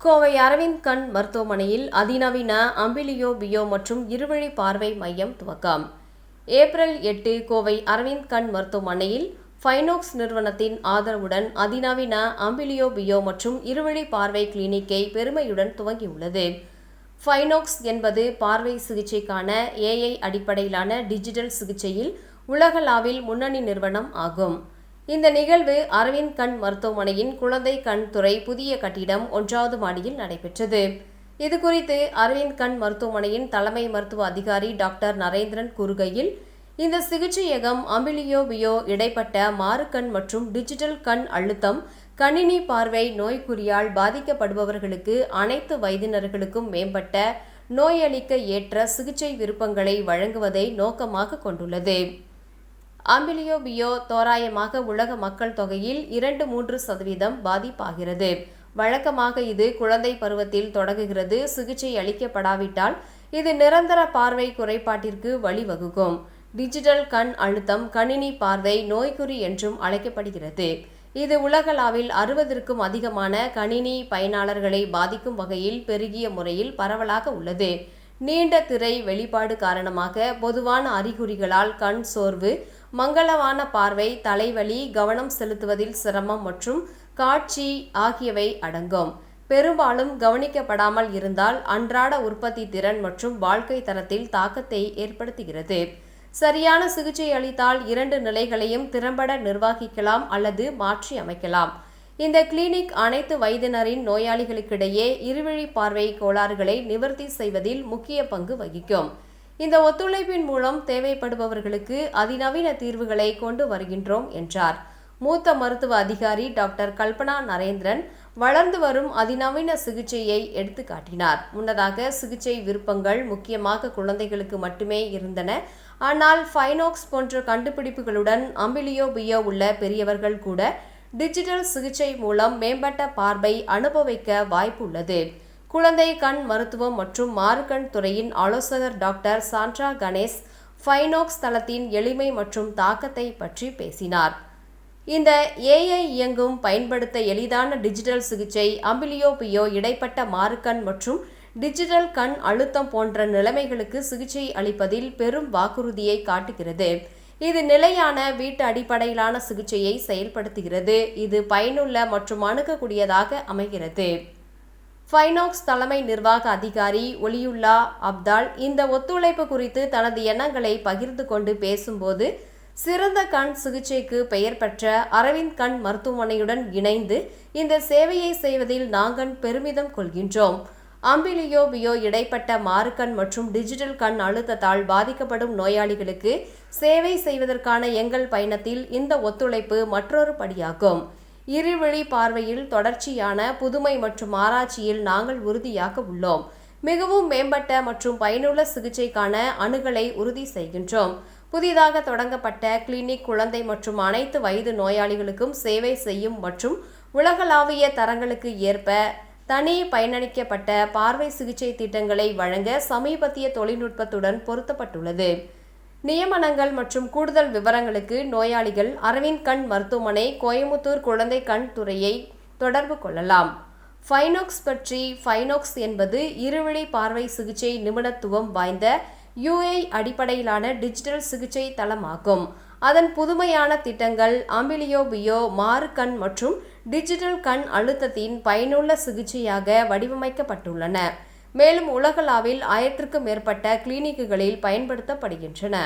கோவை அரவிந்த் கண் மருத்துவமனையில் அதிநவீன அம்பிலியோ பியோ மற்றும் இருவழி பார்வை மையம் துவக்கம். ஏப்ரல் எட்டு கோவை அரவிந்த் கண் மருத்துவமனையில் ஃபைனோக்ஸ் நிறுவனத்தின் ஆதரவுடன் அதிநவீன அம்பிலியோ பியோ மற்றும் இருவழி பார்வை கிளினிக்கை பெருமையுடன் துவங்கியுள்ளது. ஃபைனோக்ஸ் என்பது பார்வை சிகிச்சைக்கான ஏஐ அடிப்படையிலான டிஜிட்டல் சிகிச்சையில் உலகளாவில் முன்னணி நிறுவனம் ஆகும். இந்த நிகழ்வு அரவிந்த் கண் மருத்துவமனையின் குழந்தை கண் துறை புதிய கட்டிடம் ஒன்றாவது மாடியில் நடைபெற்றது. இது குறித்து அரவிந்த் கண் மருத்துவமனையின் தலைமை மருத்துவ அதிகாரி டாக்டர் நரேந்திரன் கூறுகையில் இந்த சிகிச்சையகம் அம்பிலியோவியோ இடைப்பட்ட மாறுகண் மற்றும் டிஜிட்டல் கண் அழுத்தம் கணினி பார்வை நோய்க்குறியால் பாதிக்கப்படுபவர்களுக்கு அனைத்து வயதினர்களுக்கும் மேம்பட்ட நோயளிக்க ஏற்ற சிகிச்சை விருப்பங்களை வழங்குவதை நோக்கமாக கொண்டுள்ளது. அம்பிலியோபியோ தோராயமாக உலக மக்கள் தொகையில் இரண்டு மூன்று சதவீதம் பாதிப்பாகிறது. வழக்கமாக இது குழந்தை பருவத்தில் தொடங்குகிறது சிகிச்சை அளிக்கப்படாவிட்டால் இது நிரந்தர பார்வை குறைபாட்டிற்கு வழிவகுக்கும். டிஜிட்டல் கண் அழுத்தம் கணினி பார்வை நோய்க்குறி என்றும் அழைக்கப்படுகிறது. இது உலகளாவில் அறுபதற்கும் அதிகமான கணினி பயனாளர்களை பாதிக்கும் வகையில் பெருகிய முறையில் பரவலாக உள்ளது. நீண்ட திரை வெளிப்பாடு காரணமாக பொதுவான அறிகுறிகளால் கண் சோர்வு மங்களவான பார்வை தலைவலி கவனம் செலுத்துவதில் சிரமம் மற்றும் காட்சி ஆகியவை அடங்கும். பெரும்பாலும் கவனிக்கப்படாமல் இருந்தால் அன்றாட உற்பத்தி திறன் மற்றும் வாழ்க்கை தரத்தில் தாக்கத்தை ஏற்படுத்துகிறது. சரியான சிகிச்சை அளித்தால் இரண்டு நிலைகளையும் திறம்பட நிர்வகிக்கலாம் அல்லது மாற்றி அமைக்கலாம். இந்த கிளினிக் அனைத்து வயதினரின் நோயாளிகளுக்கிடையே இருவழி பார்வை கோளாறுகளை நிவர்த்தி செய்வதில் முக்கிய பங்கு வகிக்கும். இந்த ஒத்துழைப்பின் மூலம் தேவைப்படுபவர்களுக்கு அதிநவீன தீர்வுகளை கொண்டு வருகின்றோம் என்றார். மூத்த மருத்துவ அதிகாரி டாக்டர் கல்பனா நரேந்திரன் வளர்ந்து வரும் அதிநவீன சிகிச்சையை எடுத்து காட்டினார் முன்னதாக சிகிச்சை விருப்பங்கள் முக்கியமாக குழந்தைகளுக்கு மட்டுமே இருந்தன. ஆனால் ஃபைனோக்ஸ் போன்ற கண்டுபிடிப்புகளுடன் அம்பிலியோ பியோ உள்ள பெரியவர்கள் கூட டிஜிட்டல் சிகிச்சை மூலம் மேம்பட்ட பார்வை அனுபவிக்க வாய்ப்பு உள்ளது. குழந்தை கண் மருத்துவம் மற்றும் மாறுகண் துறையின் ஆலோசகர் டாக்டர் சாண்ட்ரா கணேஷ் ஃபைனோக்ஸ் தளத்தின் எளிமை மற்றும் தாக்கத்தை பற்றி பேசினார். இந்த ஏஐ இயங்கும் பயன்படுத்த எளிதான டிஜிட்டல் சிகிச்சை அம்பிலியோபியோ இடைப்பட்ட மாறுகண் மற்றும் டிஜிட்டல் கண் அழுத்தம் போன்ற நிலைமைகளுக்கு சிகிச்சை அளிப்பதில் பெரும் வாக்குறுதியை காட்டுகிறது. இது நிலையான வீட்டு அடிப்படையிலான சிகிச்சையை செயல்படுத்துகிறது. இது பயனுள்ள மற்றும் அணுகக்கூடியதாக அமைகிறது. ஃபைனாக்ஸ் தலைமை நிர்வாக அதிகாரி ஒலியுல்லா அப்தால் இந்த ஒத்துழைப்பு குறித்து தனது எண்ணங்களை பகிர்ந்து கொண்டு பேசும்போது சிறந்த கண் சிகிச்சைக்கு பெயர் பெற்ற அரவிந்த் கண் மருத்துவமனையுடன் இணைந்து இந்த சேவையை செய்வதில் நாங்கள் பெருமிதம் கொள்கின்றோம். அம்பிலியோ பியோ இடைப்பட்ட மாறுகண் மற்றும் டிஜிட்டல் கண் அழுத்தத்தால் பாதிக்கப்படும் நோயாளிகளுக்கு சேவை செய்வதற்கான எங்கள் பயணத்தில் இந்த ஒத்துழைப்பு மற்றொரு படியாகும். இருவழி பார்வையில் தொடர்ச்சியான புதுமை மற்றும் ஆராய்ச்சியில் நாங்கள் உறுதியாக உள்ளோம். மிகவும் மேம்பட்ட மற்றும் பயனுள்ள சிகிச்சைக்கான அணுகலை உறுதி செய்கின்றோம். புதிதாக தொடங்கப்பட்ட கிளினிக் குழந்தை மற்றும் அனைத்து வயது நோயாளிகளுக்கும் சேவை செய்யும் மற்றும் உலகளாவிய தரங்களுக்கு ஏற்ப தனி பயனளிக்கப்பட்ட பார்வை சிகிச்சை திட்டங்களை வழங்க சமீபத்திய தொழில்நுட்பத்துடன் பொருத்தப்பட்டுள்ளது. நியமனங்கள் மற்றும் கூடுதல் விவரங்களுக்கு நோயாளிகள் அரவிந்த் கண் மருத்துவமனை கோயமுத்தூர் குழந்தை கண் துறையை தொடர்பு கொள்ளலாம். ஃபைனோக்ஸ் பற்றி ஃபைனோக்ஸ் என்பது இருவழி பார்வை சிகிச்சை நிபுணத்துவம் வாய்ந்த யுஏ அடிப்படையிலான டிஜிட்டல் சிகிச்சை தளமாகும். அதன் புதுமையான திட்டங்கள் அம்பிலியோபியோ மாறு கண் மற்றும் டிஜிட்டல் கண் அழுத்தத்தின் பயனுள்ள சிகிச்சையாக வடிவமைக்கப்பட்டுள்ளன. மேலும் உலகளாவில் ஆயிரத்திற்கும் மேற்பட்ட கிளினிக்குகளில் பயன்படுத்தப்படுகின்றன.